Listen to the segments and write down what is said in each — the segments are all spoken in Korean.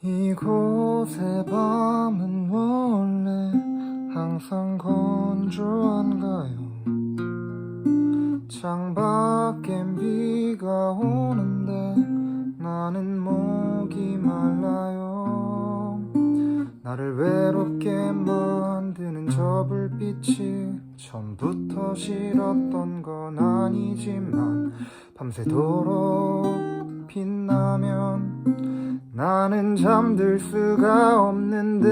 이곳의 밤은 원래 항상 건조한가요? 창밖엔 비가 오는데 나는 목이 말라요 나를 외롭게 만드는 저 불빛이 처음부터 싫었던 건 아니지만 밤새도록 빛나면 나는 잠들 수가 없는데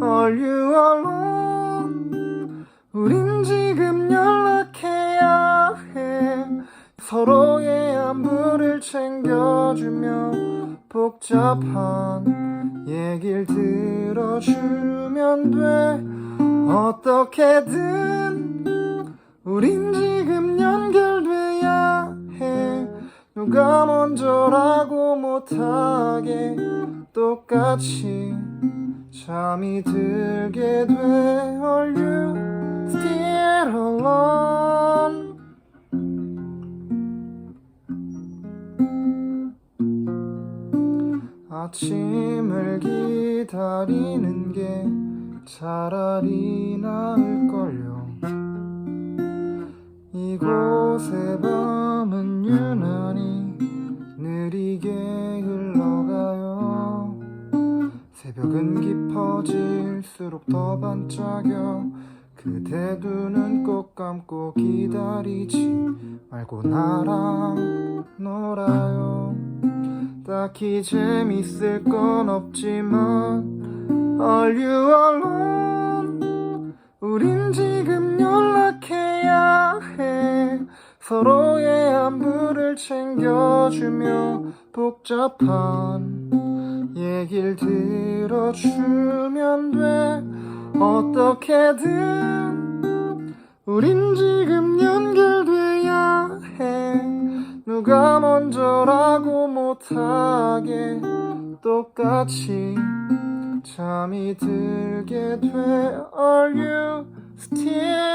Are you alone? 우린 지금 연락해야 해. 서로의 안부를 챙겨주며 복잡한 얘길 들어주면 돼. 어떻게든 우린 지금 연결돼야 해. 누가 먼저라고 못하게 똑같이 잠이 들게 돼 Are you still alone? 아침을 기다리는 게 차라리 나을걸요 이곳의 밤은 유난 새벽은 깊어질수록 더 반짝여. 그대 두 눈 꼭 감고 기다리지 말고 나랑 놀아요. 딱히 재밌을 건 없지만 Are you alone? 우린 지금 연락해야 해. 서로의 안부를 챙겨주며 복잡한 얘길 들어주면 돼. 어떻게든 우린 지금 연결돼야 해. 누가 먼저라고 못하게 똑같이 잠이 들게 돼. Are you still